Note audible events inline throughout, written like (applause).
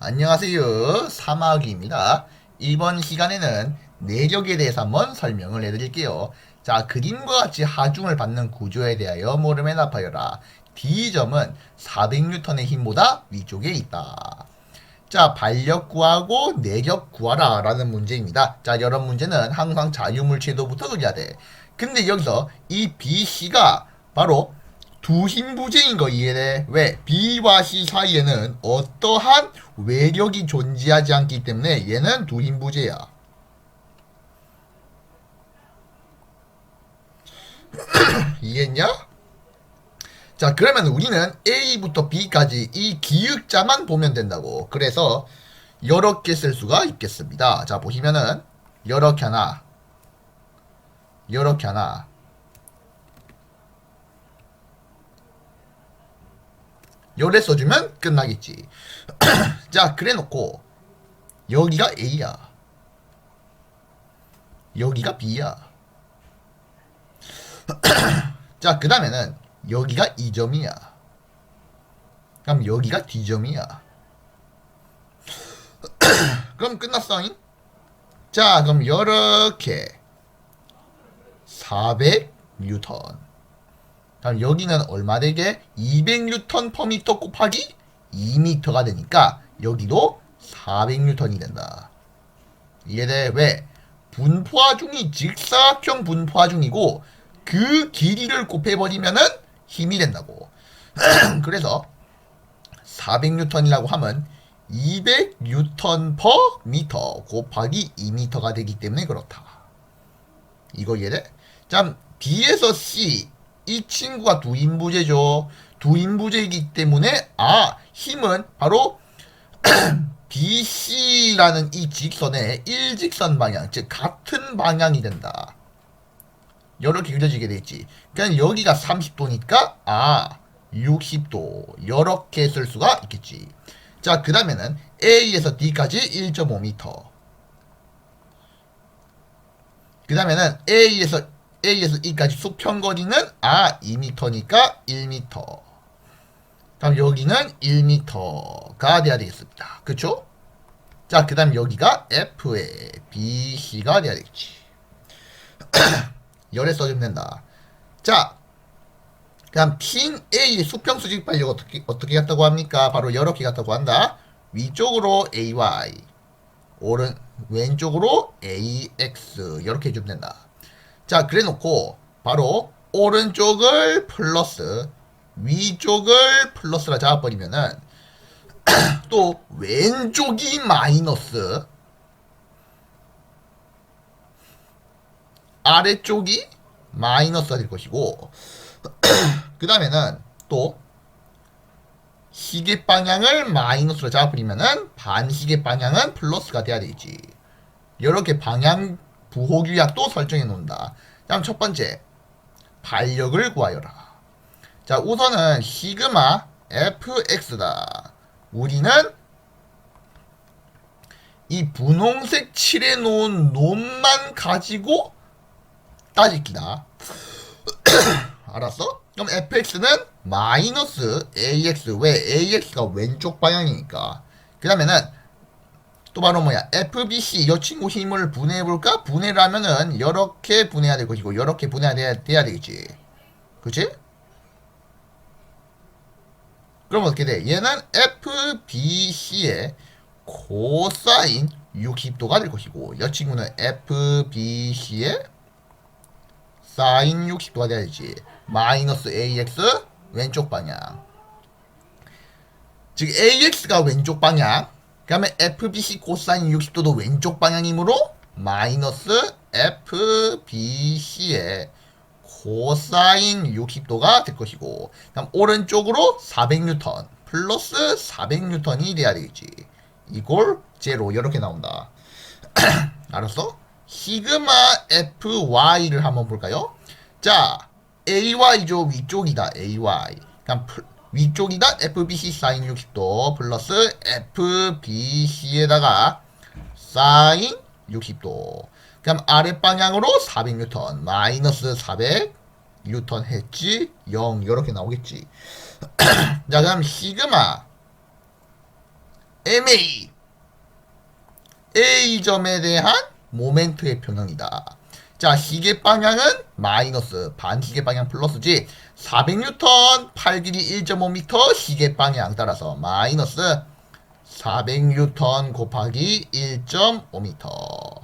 안녕하세요. 사마귀입니다. 이번 시간에는 내력에 대해서 한번 설명을 해드릴게요. 자, 그림과 같이 하중을 받는 구조에 대하여 모름에 나파여라. D점은 400N의 힘보다 위쪽에 있다. 자, 반력 구하고 내력 구하라 라는 문제입니다. 자, 이런 문제는 항상 자유물체도부터 그려야 돼. 근데 여기서 이 BC가 바로 두 힘부재인 거 이해돼? 왜? B와 C 사이에는 어떠한 외력이 존재하지 않기 때문에 얘는 두 힘부재야. (clears throat) 이해했냐? 자, 그러면 우리는 A부터 B까지 이 기역자만 보면 된다고. 그래서 이렇게 쓸 수가 있겠습니다. 자, 보시면은 이렇게 하나, 이렇게 하나, 요래 써주면 끝나겠지. (clears throat) 자, 그래 놓고 여기가 A야. 여기가 B야. (clears throat) 자, 그 다음에는 여기가 2점이야. 그럼 여기가 D점이야. (clears throat) 그럼 끝났어. 잉? 자, 그럼 이렇게 400 뉴턴. 그럼 여기는 얼마 되게? 200뉴턴 퍼 미터 곱하기 2미터가 되니까 여기도 400뉴턴이 된다. 이해돼? 왜? 분포하중이 직사각형 분포하중이고 그 길이를 곱해버리면은 힘이 된다고. (clears throat) 그래서 400뉴턴이라고 하면 200뉴턴 퍼 미터 곱하기 2미터가 되기 때문에 그렇다. 이거 이해돼? 자, B에서 C 이 친구가 두인부재죠. 두인부재이기 때문에 아 힘은 바로 (clears throat) BC라는 이 직선의 일직선 방향, 즉 같은 방향이 된다. 이렇게 그려지게 되지. 그냥 여기가 30도니까 아 60도 이렇게 쓸 수가 있겠지. 자, 그 다음에는 A에서 D까지 1.5m. 그 다음에는 A에서 A에서 E까지 수평거리는 아 2m니까 1m. 그럼 여기는 1m가 돼야 되겠습니다. 그쵸? 자, 그 다음 여기가 F에 BC가 돼야 되겠지. 열에 써주면 된다. 자, 그 다음 핀 A 수평 수직 반력 어떻게 어떻게 갔다고 합니까? 바로 이렇게 갔다고 한다. 위쪽으로 AY, 오른 왼쪽으로 AX 이렇게 해주면 된다. 자, 그래놓고 바로 오른쪽을 플러스 위쪽을 플러스라 잡아버리면은 (clears throat) 또 왼쪽이 마이너스 아래쪽이 마이너스가 될 것이고 (clears throat) 그 다음에는 또 시계 방향을 마이너스로 잡아버리면은 반시계 방향은 플러스가 돼야 되지. 이렇게 방향 부호 규약도 설정해 놓는다. 다음 첫 번째 반력을 구하여라. 자 우선은 시그마 fx다. 우리는 이 분홍색 칠해 놓은 놈만 가지고 따질기다. (clears throat) 알았어? 그럼 fx는 마이너스 ax 왜 ax가 왼쪽 방향이니까. 그 다음에는 또 바로 뭐야 fbc 이 친구 힘을 분해해 볼까? 분해를 하면은 이렇게 분해해야 될 것이고 이렇게 분해해야 돼야, 되겠지 그치? 그럼 어떻게 돼? 얘는 fbc의 코사인 60도가 될 것이고 이 친구는 fbc의 사인 60도가 돼야지 마이너스 ax 왼쪽 방향 즉 ax가 왼쪽 방향 그 다음에 fbc 코사인 60도도 왼쪽 방향이므로 마이너스 fbc의 코사인 60도가 될 것이고 그럼 오른쪽으로 400뉴턴 플러스 400뉴턴이 돼야 되겠지 이걸 제로 이렇게 나온다 (clears throat) 알았어? 시그마 FY를 한번 볼까요? 자, AY죠. 위쪽이다. AY. 그냥 플- 위쪽이다. FBC 사인 60도 플러스 FBC에다가 사인 60도. 그럼 아랫 방향으로 400뉴턴 마이너스 400뉴턴 했지 0 이렇게 나오겠지. (clears throat) 자, 그럼 시그마 MA A점에 대한 모멘트의 평형이다. 자, 시계 방향은 마이너스, 반 시계 방향 플러스지. 400뉴턴, 팔 길이 1.5m, 시계 방향 따라서 마이너스 400뉴턴 곱하기 1.5m.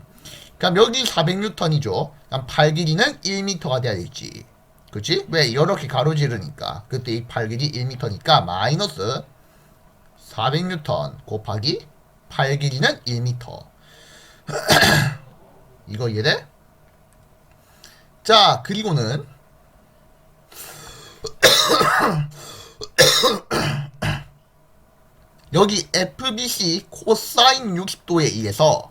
그럼 여기 400뉴턴이죠. 그럼 팔 길이는 1m가 돼야 되지. 그치? 왜? 이렇게 가로지르니까. 그때 이 팔 길이 1m니까 마이너스 400뉴턴 곱하기 팔 길이는 1m. 이거 이해돼? 자, 그리고는 (coughs) 여기 FBC 코사인 60도에 의해서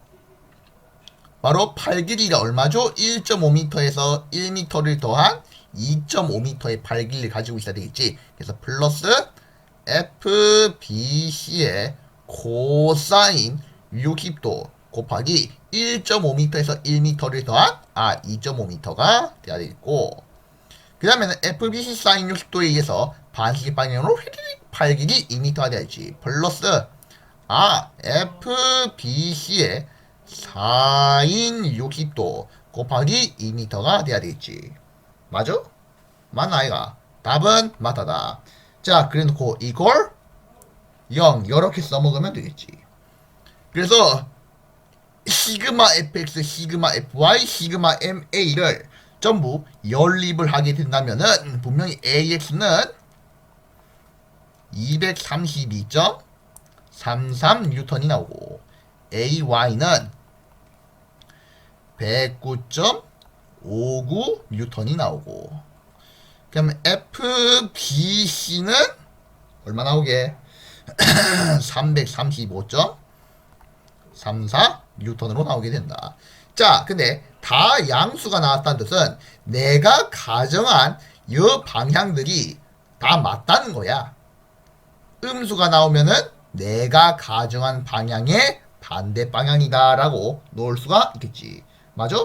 바로 팔 길이가 얼마죠? 1.5m에서 1m를 더한 2.5m의 팔 길이를 가지고 있어야 되겠지. 그래서 플러스 FBC의 코사인 60도 곱하기 1.5m에서 1m를 더한 아 2.5m가 돼야 되겠고 그 다음에는 FBC 사인 60도에 의해서 반시계 방향으로 휘리릭 팔 길이 2m가 돼야지 플러스 아 FBC의 사인 60도 곱하기 2m가 돼야 되겠지 맞아? 맞나 아이가? 답은 맞다다 자 그래놓고 이걸 0 이렇게 써먹으면 되겠지 그래서 시그마 fx, 시그마 fy, 시그마 ma를 전부 연립을 하게 된다면은 분명히 ax는 232.33 뉴턴이 나오고 ay는 109.59 뉴턴이 나오고 그럼 fbc는 얼마 나오게? (clears throat) 335.34 뉴턴으로 나오게 된다. 자, 근데 다 양수가 나왔다는 뜻은 내가 가정한 이 방향들이 다 맞다는 거야. 음수가 나오면은 내가 가정한 방향의 반대 방향이다라고 놓을 수가 있겠지. 맞아?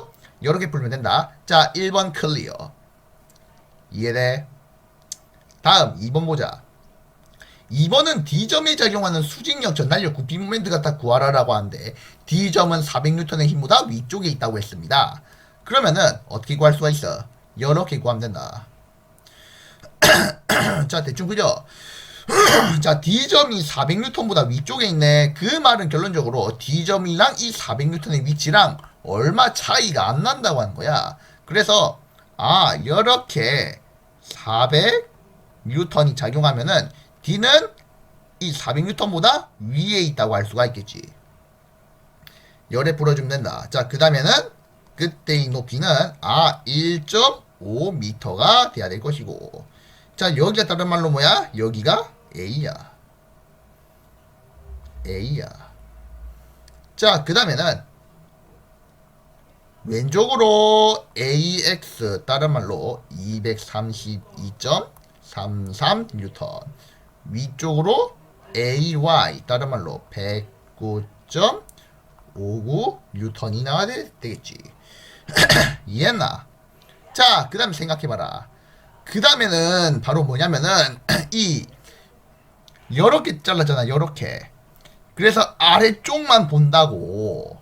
이렇게 풀면 된다. 자, 1번 클리어. 이해돼? 다음 2번 보자. 2번은 D점에 작용하는 수직력 전달력 구피 모멘트 갖다 구하라라고 하는데 D점은 400N의 힘보다 위쪽에 있다고 했습니다. 그러면은 어떻게 구할 수가 있어? 이렇게 구하면 된다. (clears throat) 자 대충 그죠? (clears throat) 자 D점이 400N보다 위쪽에 있네. 그 말은 결론적으로 D점이랑 이 400N의 위치랑 얼마 차이가 안 난다고 하는 거야. 그래서 아 이렇게 400N이 작용하면은 D는 이 400N보다 위에 있다고 할 수가 있겠지. 열에 풀어주면 된다. 자, 그 다음에는 그때 이 높이는 아 1.5m가 돼야 될 것이고 자 여기가 다른 말로 뭐야? 여기가 A야. A야. 자, 그 다음에는 왼쪽으로 AX 다른 말로 232.33 뉴턴 위쪽으로 AY 다른 말로 109.59 뉴턴이 나와야 되- 되겠지 (clears throat) 이해했나? 자, 그 다음에 생각해봐라. 그 다음에는 바로 뭐냐면은, (clears throat) 이, 요렇게 잘랐잖아, 요렇게. 그래서 아래쪽만 본다고.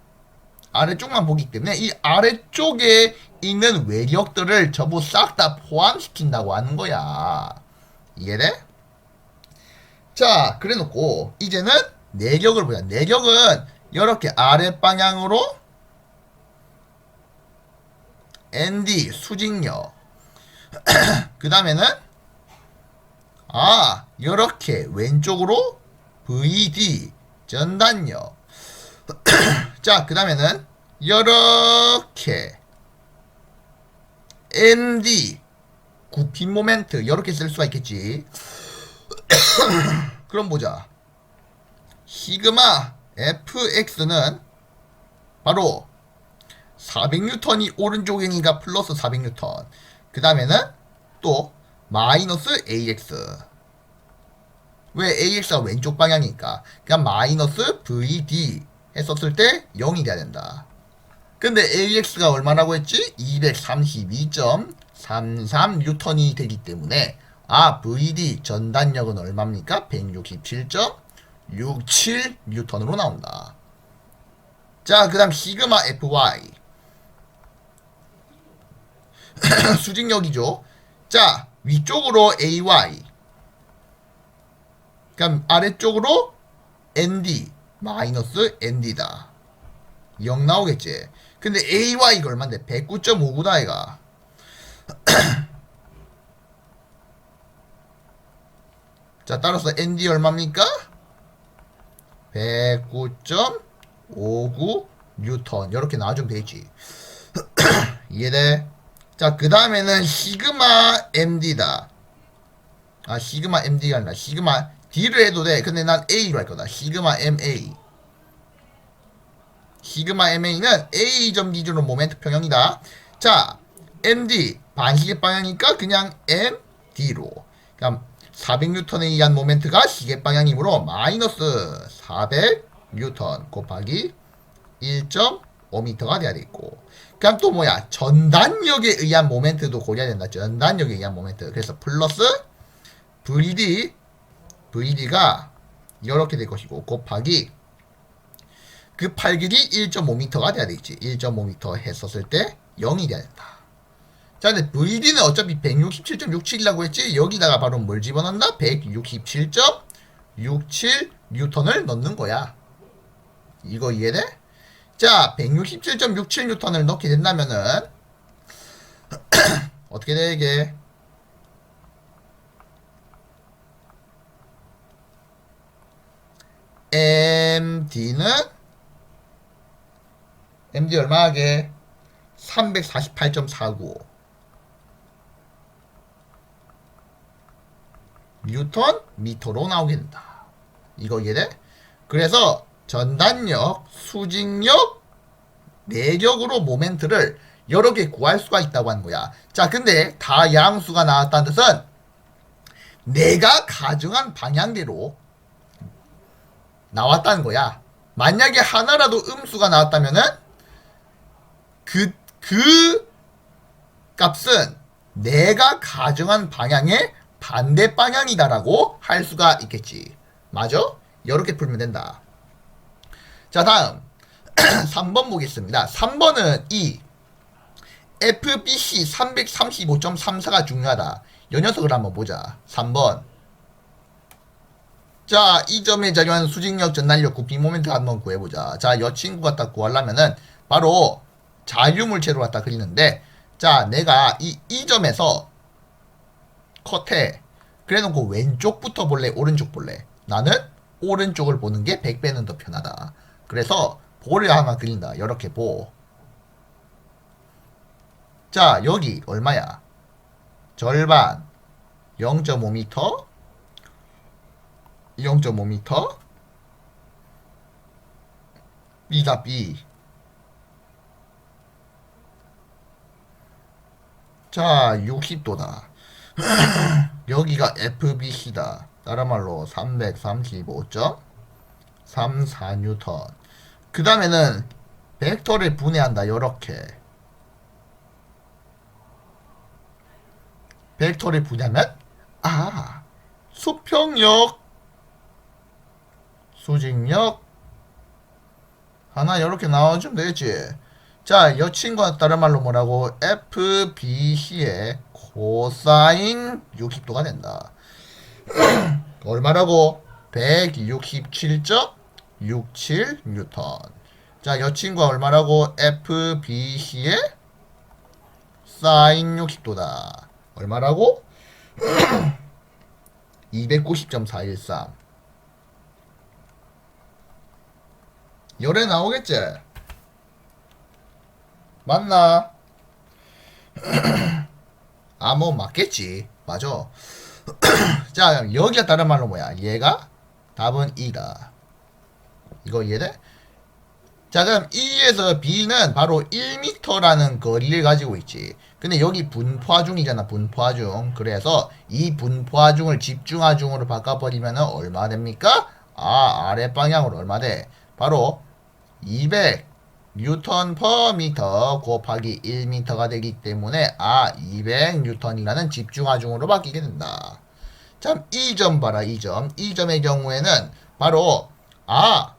아래쪽만 보기 때문에 이 아래쪽에 있는 외력들을 전부 싹 다 포함시킨다고 하는 거야. 이해돼? 자, 그래 놓고, 이제는 내격을 보자. 내격은 이렇게 아래 방향으로 ND 수직력. (clears throat) 그 다음에는 아 이렇게 왼쪽으로 VD 전단력. (clears throat) 자그 다음에는 이렇게 ND 굽힌 모멘트. 이렇게 쓸 수가 있겠지 (coughs) 그럼 보자 시그마 FX는 바로 400뉴턴이 오른쪽이니까 플러스 400뉴턴. 그 다음에는 또 마이너스 AX. 왜 AX가 왼쪽 방향이니까. 그냥 마이너스 VD 했었을 때 0이 돼야 된다. 근데 AX가 얼마라고 했지? 232.33 뉴턴이 되기 때문에 아 VD 전단력은 얼마입니까? 167.5 67 뉴턴으로 나온다. 자, 그 다음 시그마 FY. (clears throat) 수직력이죠. 자, 위쪽으로 AY. 그럼 아래쪽으로 ND 마이너스 ND다. 0 나오겠지. 근데 AY가 얼만데? 109.59다, 이가. (clears throat) 자, 따라서 ND 얼마입니까? 109.59 뉴턴. 이렇게 나와주면 되지. (clears throat) 이해돼? 자, 그 다음에는 시그마 MD다. 아, 시그마 MD가 아니라 시그마 D를 해도 돼. 근데 난 A로 할 거다. 시그마 MA. 시그마 MA는 A점 기준으로 모멘트 평형이다. 자, MD 반시계 방향이니까 그냥 MD로. 그럼 400뉴턴에 의한 모멘트가 시계 방향이므로 마이너스 400뉴턴 곱하기 1.5m가 돼야 되겠고. 그럼 또 뭐야? 전단력에 의한 모멘트도 고려해야 된다. 전단력에 의한 모멘트. 그래서 플러스 VD VD가 이렇게 될 것이고 곱하기 그 팔길이 1.5m가 돼야 되겠지. 1.5m 했었을 때 0이 돼야 된다. 자, 근데 VD는 어차피 167.67이라고 했지. 여기다가 바로 뭘 집어넣는다? 167.67 뉴턴을 넣는 거야. 이거 이해돼? 자, 167.67 뉴턴을 넣게 된다면은 (clears throat) 어떻게 돼 이게? MD는 MD 얼마 하게? 348.49 뉴턴 미터로 나오게 된다. 이거 이해돼? 그래서 전단력, 수직력, 내력으로 모멘트를 여러 개 구할 수가 있다고 하는 거야. 자, 근데 다 양수가 나왔다는 뜻은 내가 가정한 방향대로 나왔다는 거야. 만약에 하나라도 음수가 나왔다면은 그, 그 값은 내가 가정한 방향의 반대 방향이다라고 할 수가 있겠지. 맞아? 이렇게 풀면 된다. 자, 다음. (clears throat) 3번 보겠습니다. 3번은 이 FBC 335.34가 중요하다. 이 녀석을 한번 보자. 3번. 자, 이 점에 작용하는 수직력, 전달력, 구비 모멘트 한번 구해보자. 자, 이 친구 갖다 구하려면은 바로 자유물체로 갖다 그리는데, 자, 내가 이, 이 점에서 컷해. 그래 놓고 왼쪽부터 볼래? 오른쪽 볼래? 나는 오른쪽을 보는 게 100배는 더 편하다. 그래서 볼을 하나 그린다. 이렇게 보. 자, 여기 얼마야? 절반 0.5m 0.5m B다 B 자 60도다 (laughs) 여기가 FBC다. 다른 말로 335.34뉴턴. 그 다음에는 벡터를 분해한다 요렇게. 벡터를 분해하면 아 수평력 수직력 하나 이렇게 나와주면 되겠지. 자, 이 친구가 다른 말로 뭐라고? FBC의 코사인 60도가 된다. (clears throat) 얼마라고? 167.67 뉴턴. 자, 이 친구가 얼마라고? FBC의 사인 60도다. 얼마라고? (clears throat) 290.413. 열에 나오겠지? 맞나? (clears throat) 아, 뭐, 맞겠지. 맞아. (clears throat) 자, 여기가 다른 말로 뭐야? 얘가? 답은 E다. 이거 이해돼? 자, 그럼 E에서 B는 바로 1m라는 거리를 가지고 있지. 근데 여기 분포하중이잖아, 분포하중. 그래서 이 분포하중을 집중하중으로 바꿔버리면 얼마 됩니까? 아, 아래 방향으로 얼마 돼? 바로 200 뉴턴 퍼 미터 곱하기 1미터가 되기 때문에 아 200뉴턴이라는 집중하중으로 바뀌게 된다. 참 이 점 봐라 이 점. 이 점의 경우에는 바로 아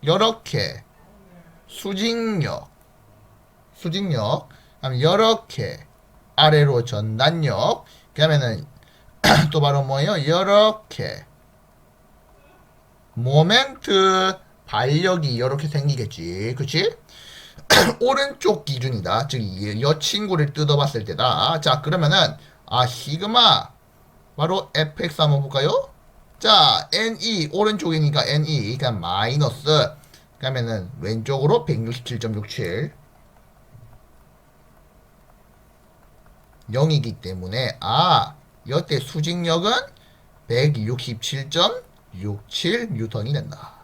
이렇게 수직력 수직력 이렇게 아래로 전단력 그다음에는 (clears throat) 또 바로 뭐예요? 이렇게 모멘트 발력이 이렇게 생기겠지. 그치? (clears throat) 오른쪽 기준이다. 즉이 친구를 뜯어봤을 때다. 자 그러면은 아 시그마. 바로 fx 한번 볼까요? 자 ne 오른쪽이니까 ne 그냥 마이너스. 그러면은 왼쪽으로 167.67 0이기 때문에 아 여태 수직력은 167.67 뉴턴이 된다.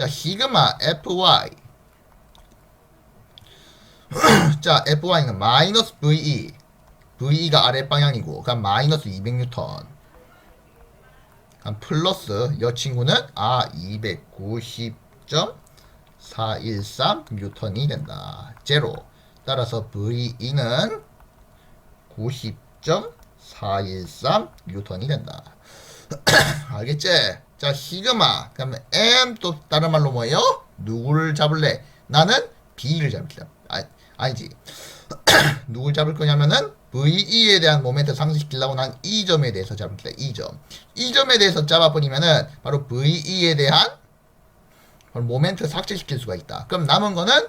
자 시그마 fy (clears throat) 자 fy는 마이너스 ve ve가 아래 방향이고 그럼 마이너스 200뉴턴 그럼 플러스 여 친구는 아 290.413 뉴턴이 된다. 제로 따라서 ve는 90.413 뉴턴이 된다. (clears throat) 알겠지? 자, 시그마. 그러면 M 또 다른 말로 뭐예요? 누구를 잡을래? 나는 B를 잡을래. 아, 아니지. (clears throat) 누굴 잡을 거냐면은 VE에 대한 모멘트 상승시키려고 난 이 점에 대해서 잡을래. 이 점. 이 점에 대해서 잡아버리면은 바로 VE에 대한 모멘트 삭제시킬 수가 있다. 그럼 남은 거는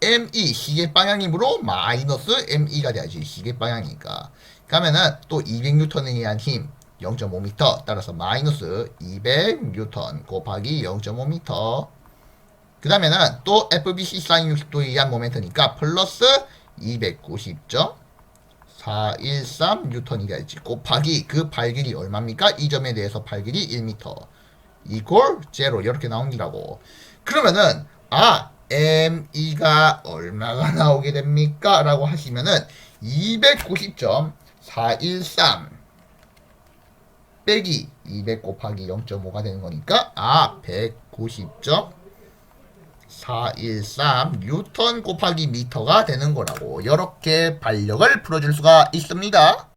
ME 시계 방향이므로 마이너스 ME가 돼야지 시계 방향이니까 그러면은 또 200뉴턴에 의한 힘 0.5m 따라서 마이너스 200뉴턴 곱하기 0.5m 그 다음에는 또 FBC 사인 60도에 의한 모멘트니까 플러스 290.413 뉴턴이 돼야지 곱하기 그 발길이 얼마입니까? 이 점에 대해서 발길이 1m 이꼴 제로 이렇게 나옵니다고 그러면은 아 ME가 얼마가 나오게 됩니까? 라고 하시면은 290.413 빼기 200 곱하기 0.5가 되는 거니까 아 190.413 뉴턴 곱하기 미터가 되는 거라고 이렇게 반력을 풀어줄 수가 있습니다.